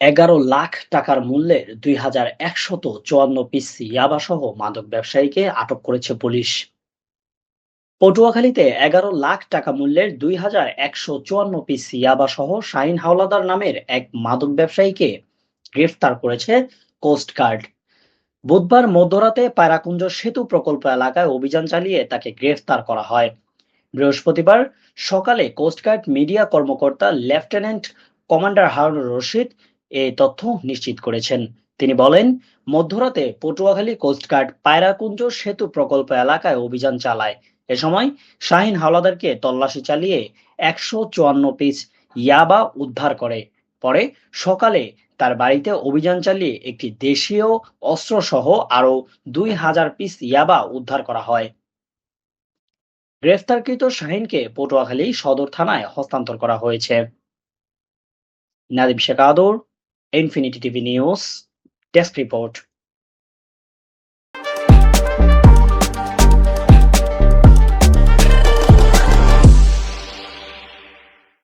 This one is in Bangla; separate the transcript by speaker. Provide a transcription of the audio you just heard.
Speaker 1: এগারো লাখ টাকার মূল্যের দুই হাজার একশত চুয়ান্ন পিস ইয়াবাসহ মাদক ব্যবসায়ীকে আটক করেছে পুলিশ। পটুয়াখালীতে এগারো লাখ টাকা মূল্যের দুই হাজার একশো চুয়ান্ন পিস ইয়াবাসহ শাহিন হাওলাদার নামের এক মাদক ব্যবসায়ীকে গ্রেফতার করেছে কোস্টগার্ড বুধবার মধ্যরাতে পায়রাকুঞ্জ সেতু প্রকল্প এলাকায় অভিযান চালিয়ে তাকে গ্রেফতার করা হয়। বৃহস্পতিবার সকালে কোস্টগার্ড মিডিয়া কর্মকর্তা লেফটেন্যান্ট কমান্ডার হারুন রশিদ এই তথ্য নিশ্চিত করেছেন। তিনি বলেন, মধ্যরাতে পটুয়াখালী কোস্টগার্ড পায়রাকুঞ্জ সেতু প্রকল্প এলাকায় অভিযান চালায়। এ সময় শাহিন হাওলাদারকে তল্লাশি চালিয়ে একশো চুয়ান্ন পিস ইয়াবা উদ্ধার করে। পরে সকালে তার বাড়িতে অভিযান চালিয়ে একটি দেশীয় অস্ত্রসহ আরও দুই হাজার পিস ইয়াবা উদ্ধার করা হয়। গ্রেফতারকৃত শাহিনকে পটুয়াখালী সদর থানায় হস্তান্তর করা হয়েছে। নাদিম শেখ আদর Infinity tv news desk report